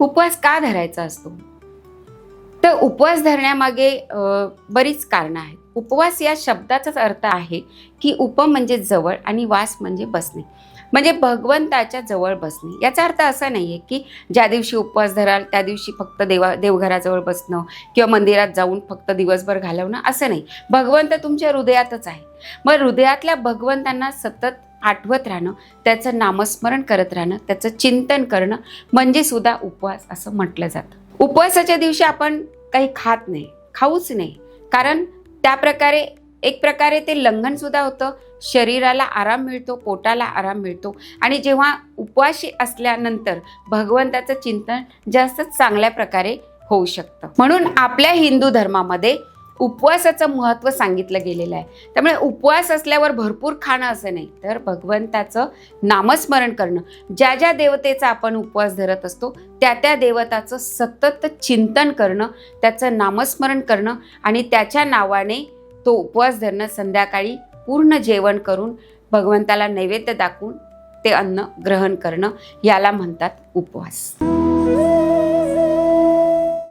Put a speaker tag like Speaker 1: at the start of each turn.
Speaker 1: उपवास का धरायचा असतो? तर उपवास धरण्यामागे बरीच कारणं आहेत. उपवास या शब्दाचाच अर्थ आहे की उप म्हणजे जवळ आणि वास म्हणजे बसणे. म्हणजे भगवंताच्या जवळ बसणे. याचा अर्थ असा नाही आहे की ज्या दिवशी उपवास धराल त्या दिवशी फक्त देवा देवघराजवळ बसणं किंवा मंदिरात जाऊन फक्त दिवसभर घालवणं असं नाही. भगवंत तुमच्या हृदयातच आहे. मग हृदयातल्या भगवंतांना सतत आठवत राहणं त्याचं नामस्मरण करत राहणं त्याचं चिंतन करणं म्हणजे सुद्धा उपवास असं म्हटलं जातं. उपवासाच्या दिवशी आपण काही खात नाही खाऊच नाही. कारण त्या प्रकारे एक प्रकारे ते लंघन सुद्धा होतं. शरीराला आराम मिळतो पोटाला आराम मिळतो. आणि जेव्हा उपवाशी असल्यानंतर भगवंताचं चिंतन जास्त चांगल्या प्रकारे होऊ शकतं. म्हणून आपल्या हिंदू धर्मामध्ये उपवासाचं महत्त्व सांगितलं गेलेलं आहे. त्यामुळे उपवास असल्यावर भरपूर खाणं असं नाही तर भगवंताचं नामस्मरण करणं. ज्या ज्या देवतेचा आपण उपवास धरत असतो त्या त्या देवताचं सतत चिंतन करणं त्याचं नामस्मरण करणं आणि त्याच्या नावाने तो उपवास धरणं संध्याकाळी पूर्ण जेवण करून भगवंताला नैवेद्य दाखवून ते अन्न ग्रहण करणं याला म्हणतात उपवास.